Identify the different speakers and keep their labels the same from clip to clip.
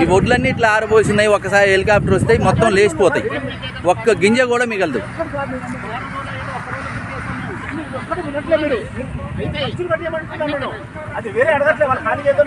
Speaker 1: ఈ ఒడ్లన్నీ ఇట్లా ఆరబోసినాయి ఒకసారి హెలికాప్టర్ వస్తే మొత్తం లేచిపోతాయి. ఒక్క గింజ కూడా మిగలదు.
Speaker 2: అది వేరే అడగట్లేదు వాళ్ళు ఖాళీ చేద్దాం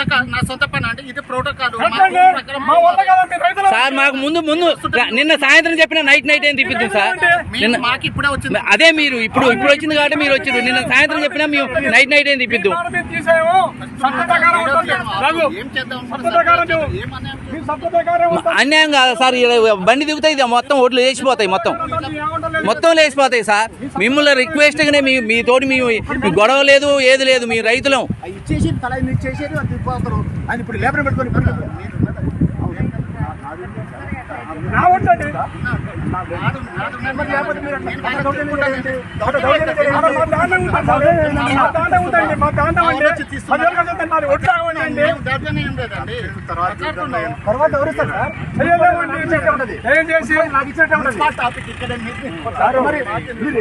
Speaker 2: నా
Speaker 3: సొంత కా- నా సొంత పని అంటే ఇది ప్రోటోకాల్
Speaker 1: సార్ మాకు ముందు ముందు నిన్న సాయంత్రం చెప్పిన నైట్ నైట్ ఏం తిప్పిద్దాం సార్? నిన్న
Speaker 3: మాకు ఇప్పుడే వచ్చింది.
Speaker 1: అదే మీరు ఇప్పుడు ఇప్పుడు వచ్చింది కాబట్టి మీరు వచ్చారు నిన్న సాయంత్రం చెప్పినా మేము నైట్ నైట్ ఏం తిప్పిద్దాం?
Speaker 3: ఏం చేద్దాం? ఏమన్నా
Speaker 1: అన్యాయం కాదు సార్? బండి దిగుతాయి ఇది మొత్తం ఓట్లు లేచిపోతాయి మొత్తం. మొత్తం లేచిపోతాయి సార్. మిమ్మల్ని రిక్వెస్ట్గానే మీ మీ తోటి మీ మీ గొడవ లేదు ఏది లేదు మీ రైతులం.
Speaker 2: అవి
Speaker 3: లేదండి.
Speaker 2: తర్వాత. సార్, మరి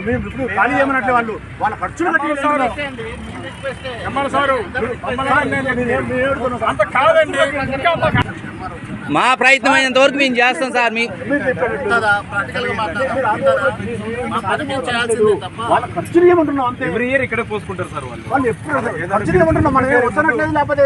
Speaker 2: మీరు- ఖాళీ చేయమన్నట్లే వాళ్ళు. వాళ్ళ ఖర్చులు కట్టి. సార్, నేను- నేను
Speaker 1: మా ప్రయత్నం అయినంత వరకు మేము చేస్తాం సార్ మీ
Speaker 4: ఎవ్రీ ఇయర్ ఇక్కడే పోసుకుంటారు సార్ వాళ్ళు.
Speaker 2: వాళ్ళు ఎప్పుడు లేకపోతే